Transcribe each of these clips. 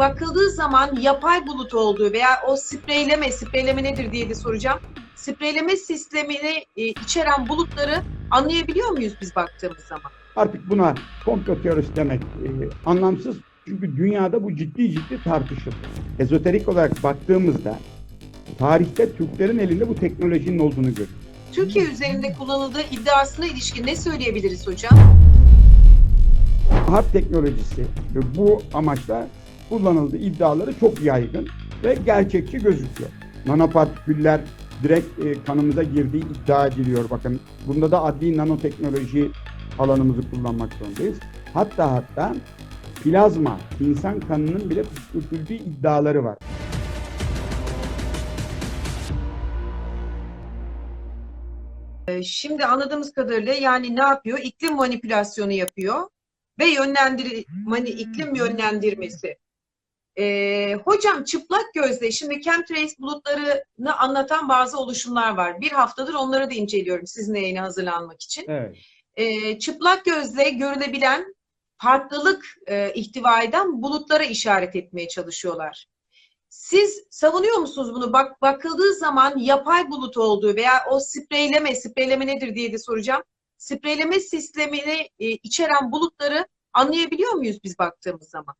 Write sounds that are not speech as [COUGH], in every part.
bakıldığı zaman yapay bulut olduğu veya o spreyleme, spreyleme nedir diye de soracağım. Spreyleme sistemini e, içeren bulutları anlayabiliyor muyuz biz baktığımız zaman? Artık buna komplo teorisi demek e, anlamsız. Çünkü dünyada bu ciddi ciddi tartışıldı. Ezoterik olarak baktığımızda tarihte Türklerin elinde bu teknolojinin olduğunu görüyoruz. Türkiye üzerinde kullanıldığı iddiasına ilişkin ne söyleyebiliriz hocam? Harp teknolojisi ve bu amaçla kullanıldığı iddiaları çok yaygın ve gerçekçi gözüküyor. Nanopartiküller direkt e, kanımıza girdiği iddia ediliyor. Bakın bunda da adli nanoteknoloji alanımızı kullanmak zorundayız. Hatta hatta plazma, insan kanının bile püskürtüldüğü iddiaları var. Ee, Şimdi anladığımız kadarıyla yani ne yapıyor? İklim manipülasyonu yapıyor ve yönlendir mani, iklim yönlendirmesi. Ee, hocam çıplak gözle şimdi chemtrails bulutlarını anlatan bazı oluşumlar var. Bir haftadır onları da inceliyorum sizin yayına hazırlanmak için. Evet. Ee, çıplak gözle görülebilen farklılık e, ihtiva eden bulutlara işaret etmeye çalışıyorlar. Siz savunuyor musunuz bunu? Bak bakıldığı zaman yapay bulut olduğu veya o spreyleme, spreyleme nedir diye de soracağım. Spreyleme sistemini e, içeren bulutları anlayabiliyor muyuz biz baktığımız zaman?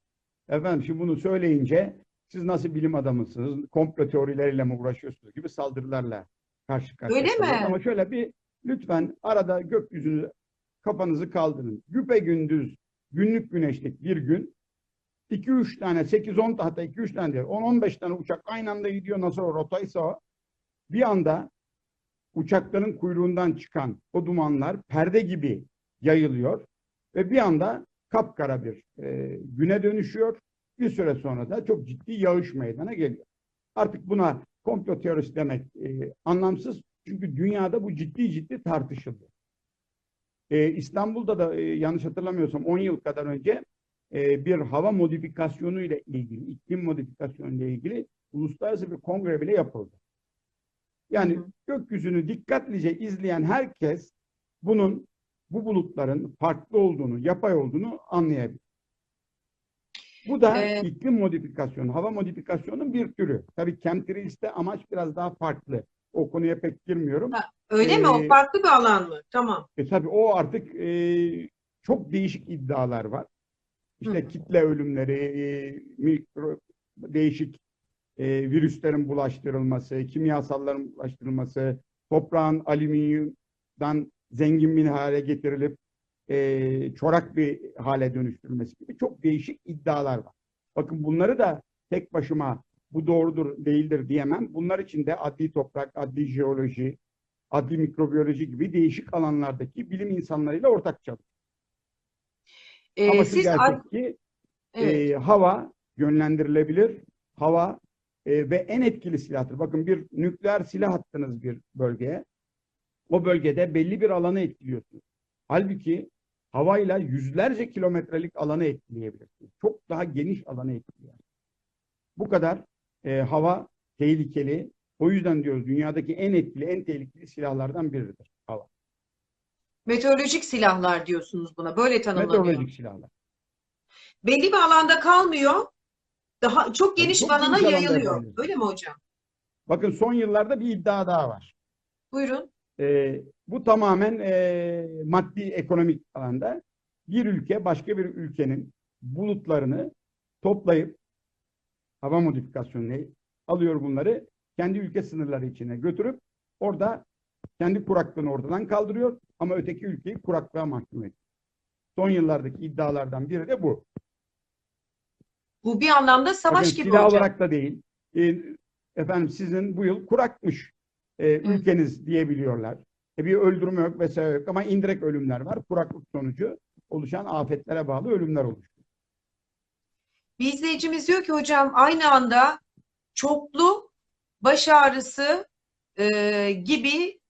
Efendim şimdi bunu söyleyince siz nasıl bilim adamısınız, komplo teorileriyle mi uğraşıyorsunuz gibi saldırılarla karşı karşıya Öyle mi? Ama şöyle bir lütfen arada gökyüzünü kafanızı kaldırın. Güpe gündüz günlük güneşlik bir gün 2-3 tane 8-10 hatta 2-3 tane değil 10-15 tane uçak aynı anda gidiyor nasıl o rotaysa. Bir anda uçakların kuyruğundan çıkan o dumanlar perde gibi yayılıyor ve bir anda kapkara bir e, güne dönüşüyor. Bir süre sonra da çok ciddi yağış meydana geliyor. Artık buna komplo teorisi demek e, anlamsız. Çünkü dünyada bu ciddi ciddi tartışıldı. E, İstanbul'da da e, yanlış hatırlamıyorsam 10 yıl kadar önce e, bir hava modifikasyonu ile ilgili, iklim modifikasyonu ile ilgili uluslararası bir kongre bile yapıldı. Yani gökyüzünü dikkatlice izleyen herkes bunun bu bulutların farklı olduğunu, yapay olduğunu anlayabilir. Bu da Ee, iklim modifikasyonu, hava modifikasyonunun bir türü. Tabii chemtrails'te amaç biraz daha farklı. O konuya pek girmiyorum. Ha, Öyle mi? O Ee, farklı bir alan mı? Tamam. E tabii o artık e, çok değişik iddialar var. İşte Hı. kitle ölümleri, e, mikro, değişik e, virüslerin bulaştırılması, kimyasalların bulaştırılması, toprağın alüminyumdan zengin bir hale getirilip e, çorak bir hale dönüştürülmesi gibi çok değişik iddialar var. Bakın bunları da tek başıma bu doğrudur değildir diyemem. Bunlar için de adli toprak, adli jeoloji, adli mikrobiyoloji gibi değişik alanlardaki bilim insanlarıyla ortak çalışıyoruz. Ee, Ama siz gerçek ki evet. e, hava yönlendirilebilir. Hava e, ve en etkili silahtır. Bakın bir nükleer silah attınız bir bölgeye. O bölgede belli bir alanı etkiliyorsunuz. Halbuki havayla yüzlerce kilometrelik alanı etkileyebilirsiniz. Çok daha geniş alanı etkiliyor. Bu kadar e, hava tehlikeli. O yüzden diyoruz dünyadaki en etkili, en tehlikeli silahlardan biridir hava. meteorolojik silahlar diyorsunuz buna. Böyle tanımlanıyor. Meteorolojik silahlar. belli bir alanda kalmıyor. Daha çok geniş çok alana yayılıyor. Öyle mi hocam? Bakın son yıllarda bir iddia daha var. Buyurun. Ee, bu tamamen e, maddi ekonomik alanda bir ülke başka bir ülkenin bulutlarını toplayıp hava modifikasyonunu alıyor bunları kendi ülke sınırları içine götürüp orada kendi kuraklığını ortadan kaldırıyor ama öteki ülkeyi kuraklığa mahkum ediyor. Son yıllardaki iddialardan biri de bu. Bu bir anlamda savaş Bakın gibi silah hocam. olarak da değil. E, efendim sizin bu yıl kurakmış e, ülkeniz diyebiliyorlar. E, bir öldürme yok vesaire yok ama indirekt ölümler var. Kuraklık sonucu oluşan afetlere bağlı ölümler oluşuyor. Bir izleyicimiz diyor ki hocam aynı anda çoklu baş ağrısı e, gibi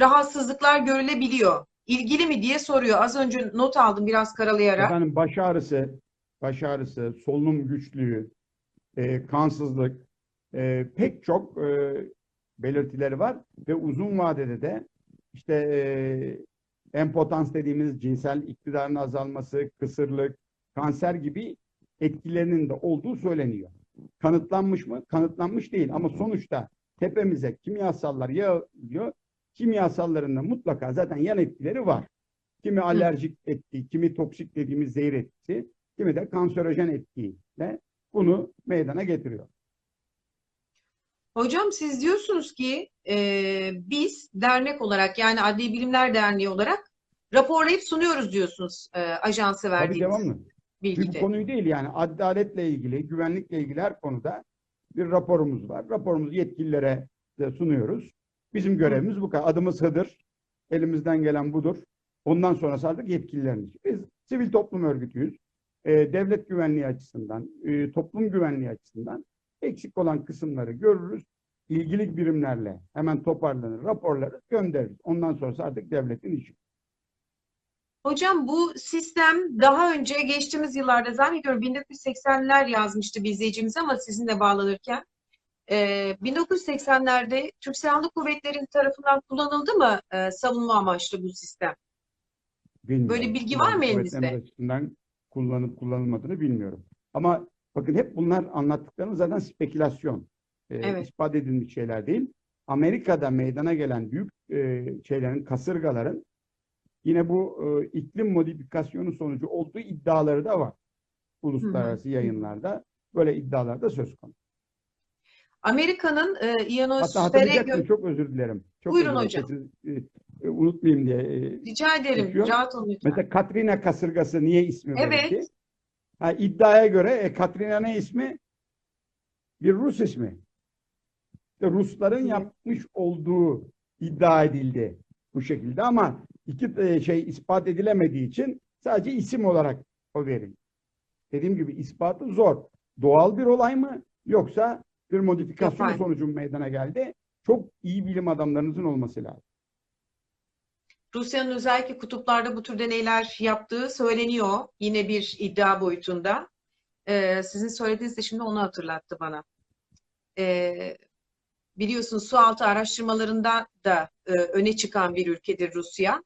rahatsızlıklar görülebiliyor. İlgili mi diye soruyor. Az önce not aldım biraz karalayarak. Efendim baş ağrısı, baş ağrısı, solunum güçlüğü, e, kansızlık, e, pek çok e, belirtileri var ve uzun vadede de işte e, empotans dediğimiz cinsel iktidarın azalması, kısırlık, kanser gibi etkilerinin de olduğu söyleniyor. Kanıtlanmış mı? Kanıtlanmış değil ama sonuçta tepemize kimyasallar yağıyor. Kimyasalların da mutlaka zaten yan etkileri var. Kimi alerjik etki, kimi toksik dediğimiz zehir etkisi, kimi de kanserojen etkiyle bunu meydana getiriyor. Hocam siz diyorsunuz ki e, biz dernek olarak yani Adli Bilimler Derneği olarak raporlayıp sunuyoruz diyorsunuz e, ajansa Tabii verdiğiniz devamlı. Çünkü bilgide. konuyu değil yani adaletle ilgili, güvenlikle ilgili her konuda bir raporumuz var. Raporumuzu yetkililere de sunuyoruz. Bizim görevimiz bu kadar. Adımız Hıdır. Elimizden gelen budur. Ondan sonrası artık yetkililerin işi. Biz sivil toplum örgütüyüz. Ee, devlet güvenliği açısından, e, toplum güvenliği açısından eksik olan kısımları görürüz. İlgili birimlerle hemen toparlanır, raporları göndeririz. Ondan sonrası artık devletin işi. Hocam bu sistem daha önce geçtiğimiz yıllarda zannediyorum 1980'ler yazmıştı bir izleyicimiz ama sizinle bağlanırken. e, 1980'lerde Türk Silahlı Kuvvetleri'nin tarafından kullanıldı mı e, savunma amaçlı bu sistem? Bilmiyorum. Böyle bilgi var mı elinizde? kullanıp kullanılmadığını bilmiyorum. Ama bakın hep bunlar anlattıklarımız zaten spekülasyon. Ee, Evet. ispat edilmiş şeyler değil. Amerika'da meydana gelen büyük e, şeylerin, kasırgaların yine bu e, iklim modifikasyonu sonucu olduğu iddiaları da var. Uluslararası yayınlarda böyle iddialar da söz konusu. Amerika'nın e, ionosfere hatırlayacaksın gö- çok özür dilerim. Çok Buyurun özür hocam. dilerim. Sesiniz, e, e, unutmayayım diye. e, rica ederim Geçiyor. rahat olun lütfen. Mesela Katrina kasırgası niye ismi Evet. verildi? Ha, iddiaya göre e, Katrina ne ismi? Bir Rus ismi. İşte Rusların yapmış olduğu iddia edildi bu şekilde ama iki e, şey ispat edilemediği için sadece isim olarak o verildi. Dediğim gibi ispatı zor. Doğal bir olay mı yoksa bir modifikasyon Yapay. sonucu mu meydana geldi? Çok iyi bilim adamlarınızın olması lazım. Rusya'nın özellikle kutuplarda bu tür deneyler yaptığı söyleniyor. Yine bir iddia boyutunda. Ee, sizin söylediğiniz de şimdi onu hatırlattı bana. Ee, biliyorsunuz su altı araştırmalarında da e, öne çıkan bir ülkedir Rusya.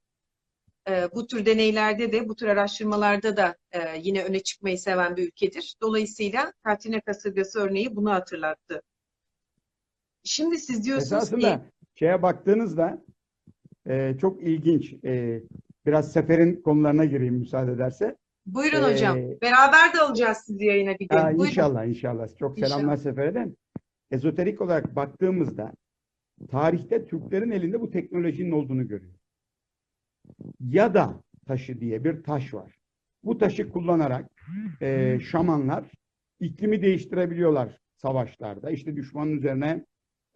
Ee, bu tür deneylerde de, bu tür araştırmalarda da e, yine öne çıkmayı seven bir ülkedir. Dolayısıyla Katrina kasırgası örneği bunu hatırlattı. Şimdi siz diyorsunuz ki Esasında şeye baktığınızda e, çok ilginç. e, biraz seferin konularına gireyim müsaade ederse. buyurun Ee, hocam. Beraber de alacağız sizi yayına bir gün. Buyurun. inşallah inşallah. Çok selamlar İnşallah. Sefer'den. Ezoterik olarak baktığımızda tarihte Türklerin elinde bu teknolojinin olduğunu görüyoruz. Yada taşı diye bir taş var. Bu taşı kullanarak e, şamanlar iklimi değiştirebiliyorlar savaşlarda. İşte düşmanın üzerine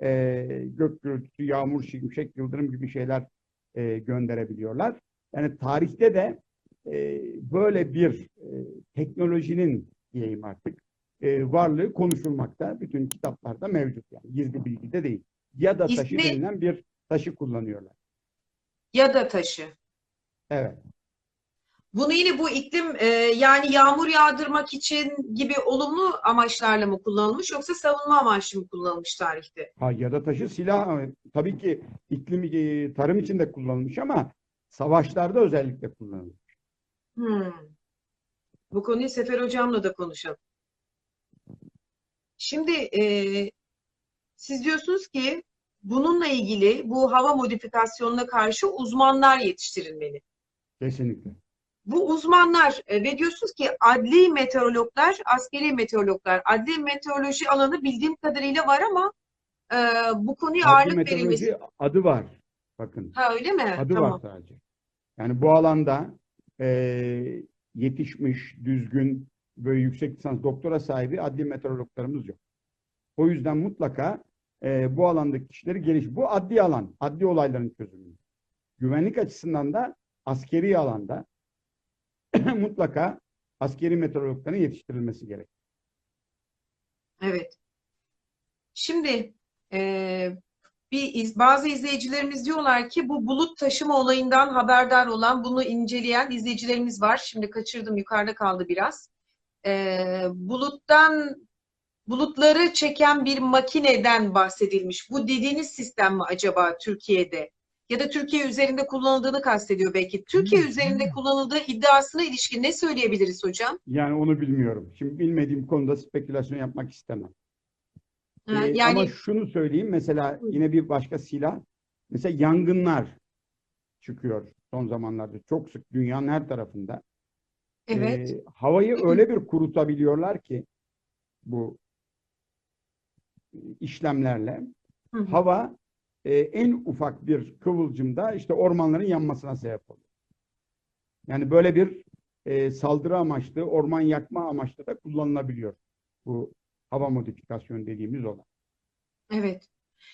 e, gök gürültüsü, yağmur, şimşek, yıldırım gibi şeyler e, gönderebiliyorlar. Yani tarihte de e, böyle bir e, teknolojinin diyeyim artık e, varlığı konuşulmakta. Bütün kitaplarda mevcut yani. Gizli bilgi de değil. Ya da taşı İsmi- denilen bir taşı kullanıyorlar. Ya da taşı. Evet. Bunu yine bu iklim e, yani yağmur yağdırmak için gibi olumlu amaçlarla mı kullanılmış yoksa savunma amaçlı mı kullanılmış tarihte? Ha, ya da taşı silah e, tabii ki iklim e, tarım için de kullanılmış ama savaşlarda özellikle kullanılmış. Hmm. Bu konuyu Sefer Hocam'la da konuşalım. Şimdi e, siz diyorsunuz ki bununla ilgili bu hava modifikasyonuna karşı uzmanlar yetiştirilmeli. Kesinlikle. Bu uzmanlar e, ve diyorsunuz ki adli meteorologlar, askeri meteorologlar, adli meteoroloji alanı bildiğim kadarıyla var ama e, bu konuya Adli ağırlık verilmesi. adı var. Bakın. Ha öyle mi? Adı Tamam. var sadece. Yani bu alanda e, yetişmiş, düzgün ve yüksek lisans doktora sahibi adli meteorologlarımız yok. O yüzden mutlaka e, bu alandaki kişileri geliş. Bu adli alan, adli olayların çözümü. Güvenlik açısından da askeri alanda [CLEARS THROAT] mutlaka askeri meteorologların yetiştirilmesi gerek. Evet. Şimdi e, bir iz- bazı izleyicilerimiz diyorlar ki bu bulut taşıma olayından haberdar olan, bunu inceleyen izleyicilerimiz var. Şimdi kaçırdım, yukarıda kaldı biraz. E, buluttan bulutları çeken bir makineden bahsedilmiş. Bu dediğiniz sistem mi acaba Türkiye'de? Ya da Türkiye üzerinde kullanıldığını kastediyor belki. Türkiye üzerinde kullanıldığı iddiasına ilişkin ne söyleyebiliriz hocam? Yani onu bilmiyorum. Şimdi bilmediğim konuda spekülasyon yapmak istemem. Ha, Ee, yani Ama şunu söyleyeyim mesela yine bir başka silah. Mesela yangınlar çıkıyor son zamanlarda. Çok sık dünyanın her tarafında. evet. Ee, havayı öyle bir kurutabiliyorlar ki bu işlemlerle Hı hı. hava e, en ufak bir kıvılcımda işte ormanların yanmasına sebep oluyor. Yani böyle bir e, saldırı amaçlı, orman yakma amaçlı da kullanılabiliyor. Bu hava modifikasyonu dediğimiz olay. Evet.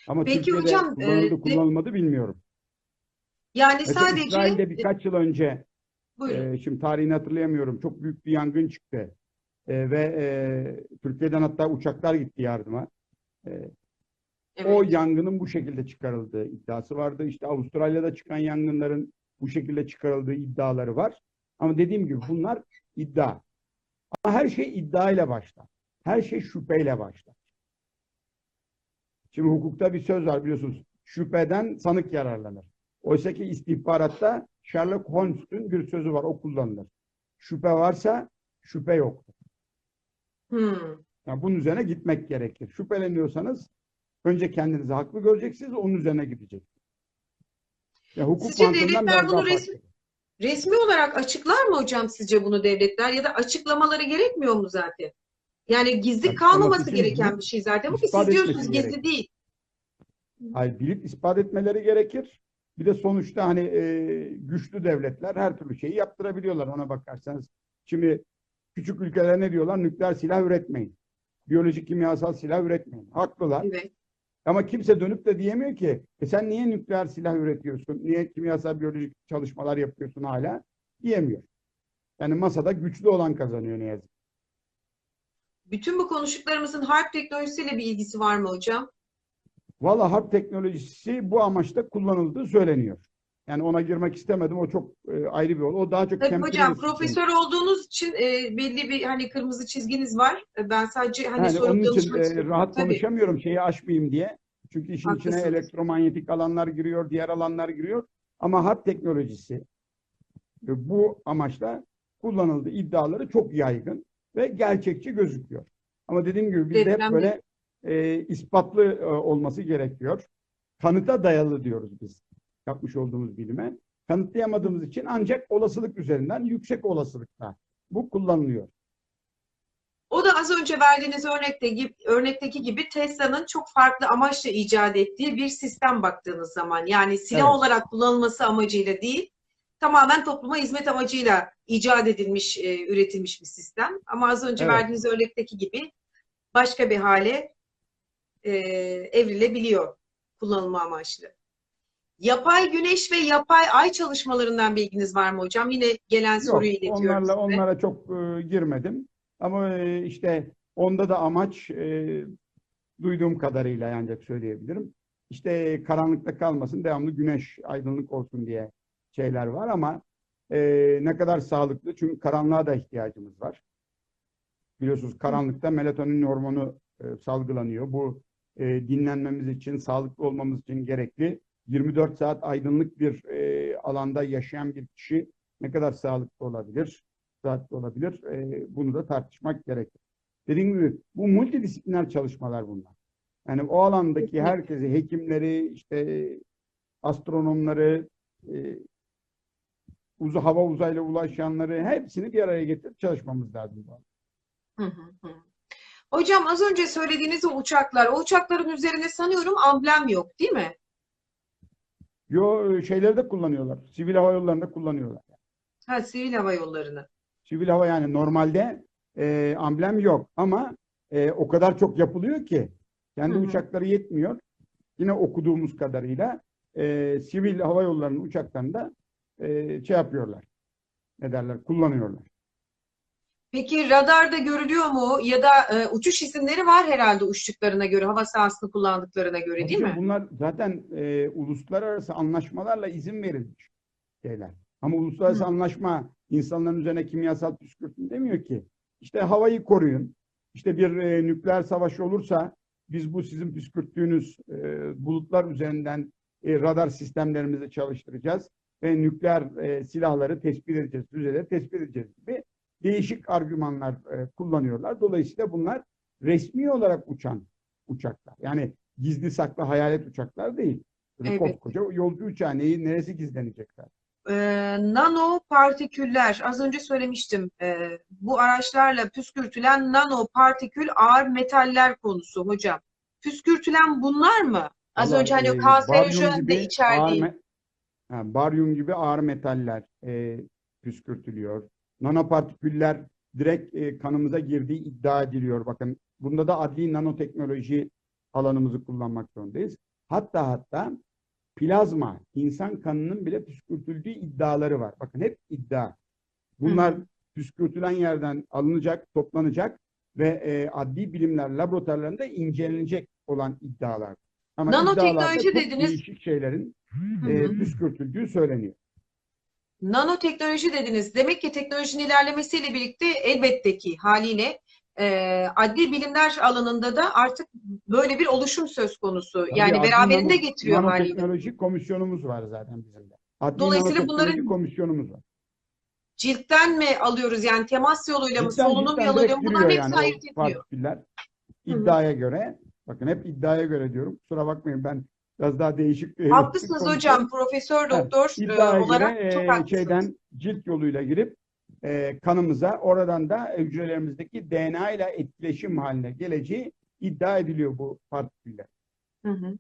Ama Peki Türkiye'de hocam, kullanıldı, e, kullanılmadı bilmiyorum. Yani Mesela sadece İsrail'de birkaç yıl önce buyurun. e, şimdi tarihini hatırlayamıyorum. Çok büyük bir yangın çıktı. E, ve e, Türkiye'den hatta uçaklar gitti yardıma. E, O Evet. yangının bu şekilde çıkarıldığı iddiası vardı. İşte Avustralya'da çıkan yangınların bu şekilde çıkarıldığı iddiaları var. Ama dediğim gibi bunlar iddia. Ama her şey iddiayla başlar. Her şey şüpheyle başlar. Şimdi hukukta bir söz var biliyorsunuz. Şüpheden sanık yararlanır. Oysa ki istihbaratta Sherlock Holmes'un bir sözü var. O kullanılır. Şüphe varsa şüphe yoktur. Hmm. Yani bunun üzerine gitmek gerekir. Şüpheleniyorsanız önce kendinizi haklı göreceksiniz, onun üzerine gideceksiniz. Ya hukuk Sizce devletler bunu resmi-. Resmi olarak açıklar mı hocam sizce bunu devletler ya da açıklamaları gerekmiyor mu zaten? Yani gizli Açıklaması kalmaması gereken bir şey zaten bu ki siz diyorsunuz gizli değil. Hayır, bilip ispat etmeleri gerekir. Bir de sonuçta hani e, güçlü devletler her türlü şeyi yaptırabiliyorlar ona bakarsanız. Şimdi küçük ülkeler ne diyorlar? Nükleer silah üretmeyin. Biyolojik kimyasal silah üretmeyin. Haklılar. Evet. Ama kimse dönüp de diyemiyor ki e sen niye nükleer silah üretiyorsun? Niye kimyasal biyolojik çalışmalar yapıyorsun hala? Diyemiyor. Yani masada güçlü olan kazanıyor ne yazık. Bütün bu konuştuklarımızın harp teknolojisiyle bir ilgisi var mı hocam? Valla harp teknolojisi bu amaçta kullanıldığı söyleniyor. Yani ona girmek istemedim. O çok e, ayrı bir olay. O daha çok Tabii hocam için. profesör olduğunuz için e, belli bir hani kırmızı çizginiz var. E, Ben sadece hani Yani sorup onun için e, rahat Tabii. konuşamıyorum şeyi aşmayayım diye. Çünkü işin içine Haklısınız. elektromanyetik alanlar giriyor, diğer alanlar giriyor. Ama harp teknolojisi e, bu amaçla kullanıldığı iddiaları çok yaygın ve gerçekçi gözüküyor. Ama dediğim gibi bizde hep böyle e, ispatlı e, olması gerekiyor. Kanıta dayalı diyoruz biz yapmış olduğumuz bilime. Kanıtlayamadığımız için ancak olasılık üzerinden yüksek olasılıkla bu kullanılıyor. O da az önce verdiğiniz örnekte gibi, örnekteki gibi Tesla'nın çok farklı amaçla icat ettiği bir sistem baktığınız zaman. Yani silah Evet. olarak kullanılması amacıyla değil, tamamen topluma hizmet amacıyla icat edilmiş, e, üretilmiş bir sistem. Ama az önce Evet. verdiğiniz örnekteki gibi başka bir hale e, evrilebiliyor kullanılma amaçlı. Yapay güneş ve yapay ay çalışmalarından bilginiz var mı hocam? Yine gelen Yok, soruyu iletiyorum onlarla size. onlara çok e, girmedim. Ama e, işte onda da amaç e, duyduğum kadarıyla ancak söyleyebilirim. İşte karanlıkta kalmasın, devamlı güneş aydınlık olsun diye şeyler var ama e, ne kadar sağlıklı çünkü karanlığa da ihtiyacımız var. Biliyorsunuz karanlıkta melatonin hormonu e, salgılanıyor. Bu e, dinlenmemiz için, sağlıklı olmamız için gerekli. 24 saat aydınlık bir e, alanda yaşayan bir kişi ne kadar sağlıklı olabilir, sıhhatli olabilir e, bunu da tartışmak gerekir. Dediğim gibi bu multidisipliner çalışmalar bunlar. Yani o alandaki herkesi, hekimleri, işte astronomları, e, uzu, hava uzayla ulaşanları hepsini bir araya getirip çalışmamız lazım. Hı hı hı. Hocam az önce söylediğiniz o uçaklar, o uçakların üzerinde sanıyorum amblem yok, değil mi? Yo şeyleri de kullanıyorlar. Sivil hava yollarında kullanıyorlar. Ha, sivil hava yollarını. Sivil hava yani normalde e, amblem yok ama e, o kadar çok yapılıyor ki kendi Hı hı. uçakları yetmiyor. Yine okuduğumuz kadarıyla e, sivil hava yollarının uçaklarında e, şey yapıyorlar. Ne derler? Kullanıyorlar. Peki radarda görülüyor mu? Ya da e, uçuş izinleri var herhalde uçtuklarına göre, hava sahasını kullandıklarına göre değil Tabii mi? Bunlar zaten e, uluslararası anlaşmalarla izin verilmiş şeyler. Ama uluslararası Hı. anlaşma insanların üzerine kimyasal püskürtün demiyor ki. İşte havayı koruyun. İşte bir e, nükleer savaş olursa biz bu sizin püskürttüğünüz e, bulutlar üzerinden e, radar sistemlerimizi çalıştıracağız ve nükleer e, silahları tespit edeceğiz, füzeleri tespit edeceğiz gibi değişik argümanlar e, kullanıyorlar. Dolayısıyla bunlar resmi olarak uçan uçaklar. Yani gizli saklı hayalet uçaklar değil. Evet. Koskoca yolcu uçağı neyi, neresi gizlenecekler? Ee, nano partiküller, az önce söylemiştim. Ee, bu araçlarla püskürtülen nano partikül ağır metaller konusu hocam. Püskürtülen bunlar mı? Az Vallahi, önce hani e, kanserojen de içerdiği. ağır ha, baryum gibi ağır metaller e, püskürtülüyor. Nanopartiküller direkt e, kanımıza girdiği iddia ediliyor. Bakın bunda da adli nanoteknoloji alanımızı kullanmak zorundayız. Hatta hatta plazma, insan kanının bile püskürtüldüğü iddiaları var. Bakın hep iddia. Bunlar Hı püskürtülen yerden alınacak, toplanacak ve e, adli bilimler laboratuvarlarında incelenecek olan iddialar. Ama Nanoteknoloji iddialarda çok dediniz. değişik şeylerin Hı e, püskürtüldüğü söyleniyor. Nanoteknoloji dediniz. Demek ki teknolojinin ilerlemesiyle birlikte elbette ki haliyle e, adli bilimler alanında da artık böyle bir oluşum söz konusu. Tabii Yani beraberinde nano- getiriyor haliyle. Nanoteknoloji komisyonumuz var zaten bizim de. Adli Dolayısıyla bunların- komisyonumuz var. Ciltten mi alıyoruz yani temas yoluyla mı, solunum yoluyla mı bunların hepsi yani ayırt ediliyor. İddiaya göre, bakın hep iddiaya göre diyorum. Kusura bakmayın ben biraz daha değişik e, Haklısınız konuşuyorum. hocam. Profesör doktor e, İddiaya olarak göre çok e, haklısınız. şeyden cilt yoluyla girip e, kanımıza oradan da hücrelerimizdeki DNA ile etkileşim haline geleceği iddia ediliyor bu partiküller. Hı hı.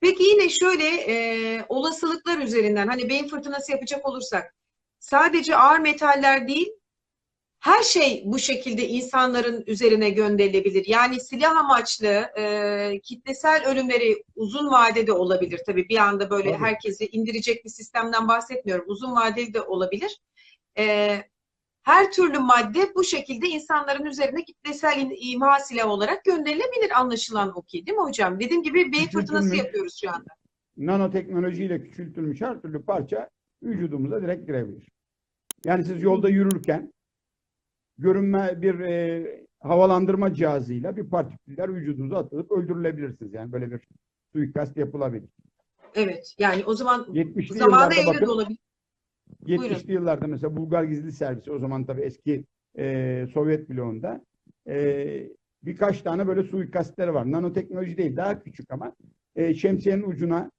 Peki yine şöyle e, olasılıklar üzerinden hani beyin fırtınası yapacak olursak sadece ağır metaller değil her şey bu şekilde insanların üzerine gönderilebilir. Yani silah amaçlı e, kitlesel ölümleri uzun vadede olabilir. Tabii bir anda böyle Tabii. herkesi indirecek bir sistemden bahsetmiyorum. Uzun vadeli de olabilir. E, her türlü madde bu şekilde insanların üzerine kitlesel imha silahı olarak gönderilebilir anlaşılan o ki değil mi hocam? Dediğim gibi beyin fırtınası yapıyoruz şu anda. Nanoteknolojiyle küçültülmüş her türlü parça vücudumuza direkt girebilir. Yani siz yolda yürürken görünme bir e, havalandırma cihazıyla bir partiküller vücudunuza atılıp öldürülebilirsiniz. Yani böyle bir suikast yapılabilir. Evet. Yani o zaman 70'li zamanda yıllarda bakın olabilir. 70'li yıllarda mesela Bulgar Gizli Servisi o zaman tabii eski e, Sovyet bloğunda e, birkaç tane böyle suikastleri var. Nanoteknoloji değil daha küçük ama e, şemsiyenin ucuna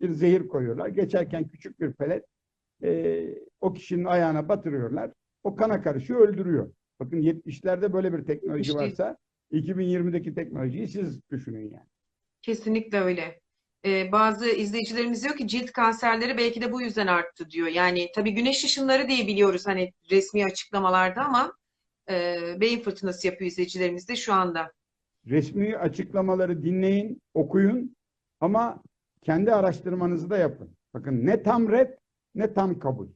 bir zehir koyuyorlar. Geçerken küçük bir pelet e, o kişinin ayağına batırıyorlar. O kana karışıyor öldürüyor. Bakın 70'lerde böyle bir teknoloji İşte- varsa 2020'deki teknolojiyi siz düşünün yani. Kesinlikle öyle. Ee, bazı izleyicilerimiz diyor ki cilt kanserleri belki de bu yüzden arttı diyor. Yani tabii güneş ışınları diye biliyoruz hani resmi açıklamalarda ama e, beyin fırtınası yapıyor izleyicilerimiz de şu anda. resmi açıklamaları dinleyin, okuyun ama kendi araştırmanızı da yapın. Bakın ne tam red ne tam kabul.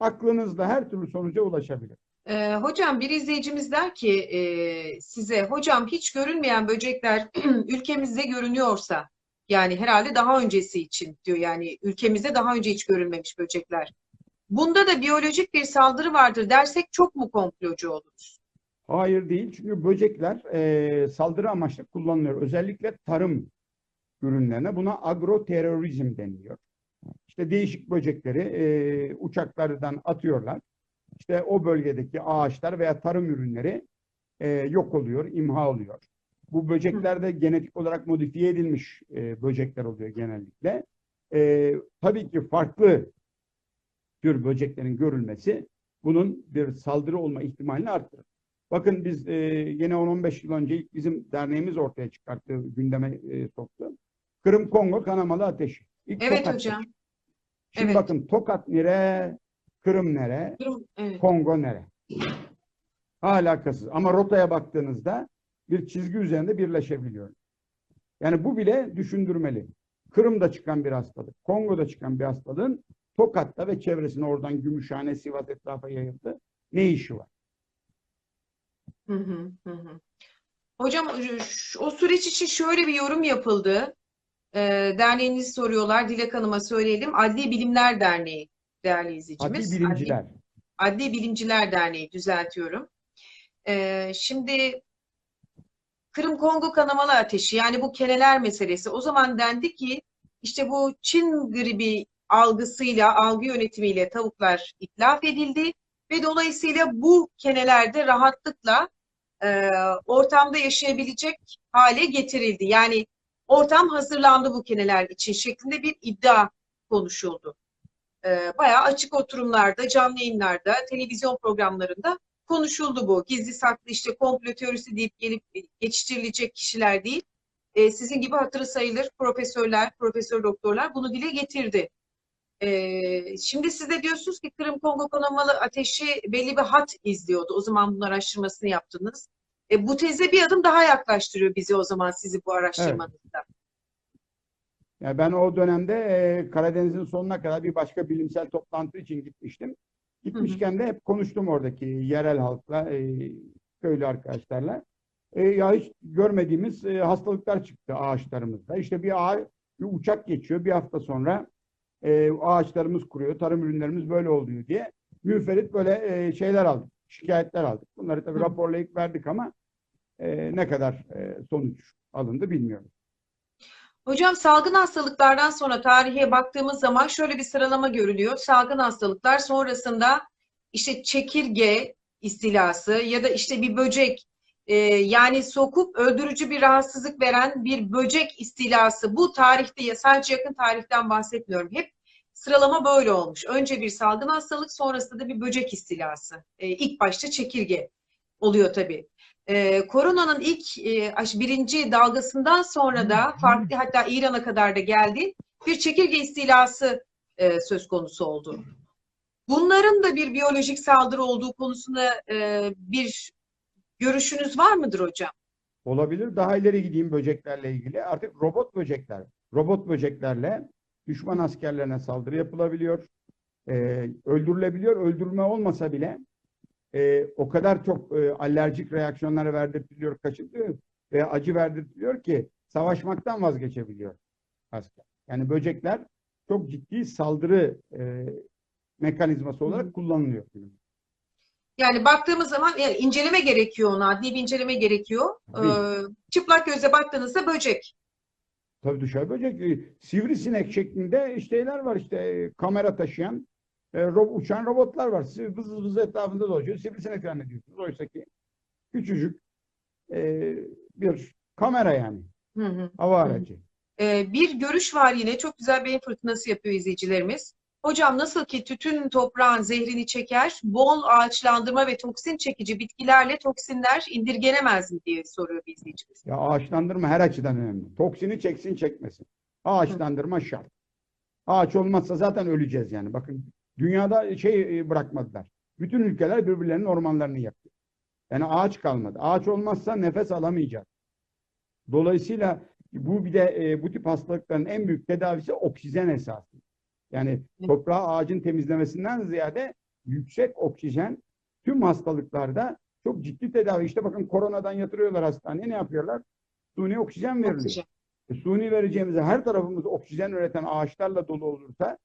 Aklınızda her türlü sonuca ulaşabilir. Ee, hocam bir izleyicimiz der ki e, size hocam hiç görünmeyen böcekler [CLEARS THROAT] ülkemizde görünüyorsa yani herhalde daha öncesi için diyor yani ülkemizde daha önce hiç görülmemiş böcekler. Bunda da biyolojik bir saldırı vardır dersek çok mu komplocu oluruz? Hayır değil çünkü böcekler e, saldırı amaçlı kullanılıyor. Özellikle tarım ürünlerine buna agroterörizm deniliyor. İşte değişik böcekleri e, uçaklardan atıyorlar. İşte o bölgedeki ağaçlar veya tarım ürünleri e, yok oluyor, imha oluyor. Bu böcekler de genetik olarak modifiye edilmiş e, böcekler oluyor genellikle. E, tabii ki farklı tür böceklerin görülmesi bunun bir saldırı olma ihtimalini arttırır. Bakın biz e, yine 10-15 yıl önce ilk bizim derneğimiz ortaya çıkarttı, gündeme e, soktu. Kırım Kongo kanamalı ateşi. İlk Evet hocam. ateşi. Şimdi Evet. bakın Tokat nere, Kırım nere, Durum- Evet. Kongo nere? Alakasız. Ama rotaya baktığınızda bir çizgi üzerinde birleşebiliyor. Yani bu bile düşündürmeli. Kırım'da çıkan bir hastalık, Kongo'da çıkan bir hastalığın Tokat'ta ve çevresine oradan Gümüşhane, Sivas etrafa yayıldı. Ne işi var? Hı hı, hı. Hocam o süreç için şöyle bir yorum yapıldı. Ee, derneğinizi soruyorlar. Dilek Hanım'a söyleyelim. Adli Bilimler Derneği değerli Adli izleyicimiz. bilimciler. Adli Bilimciler Derneği düzeltiyorum. Ee, şimdi Kırım Kongo kanamalı ateşi yani bu keneler meselesi. O zaman dendi ki işte bu Çin gribi algısıyla, algı yönetimiyle tavuklar itlaf edildi ve dolayısıyla bu kenelerde rahatlıkla e, ortamda yaşayabilecek hale getirildi. Yani ortam hazırlandı bu keneler için şeklinde bir iddia konuşuldu. E, bayağı açık oturumlarda, canlı yayınlarda, televizyon programlarında konuşuldu bu. Gizli saklı işte komplo teorisi deyip gelip geçiştirilecek kişiler değil. E, sizin gibi hatırı sayılır profesörler, profesör doktorlar bunu dile getirdi. E, şimdi siz de diyorsunuz ki Kırım Kongo kanamalı ateşi belli bir hat izliyordu. O zaman bunun araştırmasını yaptınız. E, bu teze bir adım daha yaklaştırıyor bizi o zaman sizi bu araştırmanızda. Yani ben o dönemde e, Karadeniz'in sonuna kadar bir başka bilimsel toplantı için gitmiştim. Gitmişken de hep konuştum oradaki yerel halkla, e, köylü arkadaşlarla. E, ya hiç görmediğimiz e, hastalıklar çıktı ağaçlarımızda. İşte bir ağaç, bir uçak geçiyor bir hafta sonra e, ağaçlarımız kuruyor, tarım ürünlerimiz böyle oluyor diye müferit böyle e, şeyler aldık, şikayetler aldık. Bunları tabii raporlayıp verdik ama e, ne kadar e, sonuç alındı bilmiyorum. Hocam salgın hastalıklardan sonra tarihe baktığımız zaman şöyle bir sıralama görülüyor. Salgın hastalıklar sonrasında işte çekirge istilası ya da işte bir böcek e, yani sokup öldürücü bir rahatsızlık veren bir böcek istilası. Bu tarihte ya sadece yakın tarihten bahsetmiyorum. Hep sıralama böyle olmuş. Önce bir salgın hastalık sonrasında da bir böcek istilası. E, ilk başta çekirge oluyor tabii. Ee, koronanın ilk e, birinci dalgasından sonra da farklı hatta İran'a kadar da geldi. Bir çekirge istilası e, söz konusu oldu. Bunların da bir biyolojik saldırı olduğu konusunda e, bir görüşünüz var mıdır hocam? Olabilir. Daha ileri gideyim böceklerle ilgili. Artık robot böcekler, robot böceklerle düşman askerlerine saldırı yapılabiliyor. Ee, öldürülebiliyor. Öldürme olmasa bile e, o kadar çok e, alerjik reaksiyonları verdirtiliyor, kaçırtıyor ve acı verdirtiliyor ki savaşmaktan vazgeçebiliyor asker. Yani böcekler çok ciddi saldırı e, mekanizması olarak kullanılıyor. Yani baktığımız zaman yani inceleme gerekiyor ona, adli bir inceleme gerekiyor. Tabii. Ee, çıplak gözle baktığınızda böcek. Tabii dışarı böcek. e, Sivrisinek şeklinde şeyler var işte e, kamera taşıyan e, ro- uçan robotlar var. Siz Vız vız etrafında dolaşıyor. Sivrisinek zannediyorsunuz. Oysa ki küçücük e, bir kamera yani. Hı hı. Hava Hı. aracı. Ee, bir görüş var yine çok güzel beyin fırtınası yapıyor izleyicilerimiz. Hocam nasıl ki tütün toprağın zehrini çeker, bol ağaçlandırma ve toksin çekici bitkilerle toksinler indirgenemez mi diye soruyor bir izleyicimiz. Ya ağaçlandırma her açıdan önemli. Toksini çeksin çekmesin. Ağaçlandırma şart. Ağaç olmazsa zaten öleceğiz yani. Bakın dünyada şey e, bırakmadılar. Bütün ülkeler birbirlerinin ormanlarını yakıyor. Yani ağaç kalmadı. Ağaç olmazsa nefes alamayacak. Dolayısıyla bu bir de e, bu tip hastalıkların en büyük tedavisi oksijen esası. Yani toprağı ağacın temizlemesinden ziyade yüksek oksijen tüm hastalıklarda çok ciddi tedavi. İşte bakın koronadan yatırıyorlar hastaneye ne yapıyorlar? Suni oksijen veriliyor. Oksijen. E, suni vereceğimize her tarafımız oksijen üreten ağaçlarla dolu olursa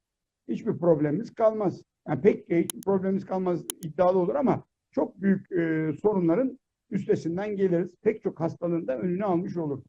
hiçbir problemimiz kalmaz. Yani pek e, hiçbir problemimiz kalmaz iddialı olur ama çok büyük e, sorunların üstesinden geliriz. Pek çok hastalığın da önünü almış oluruz.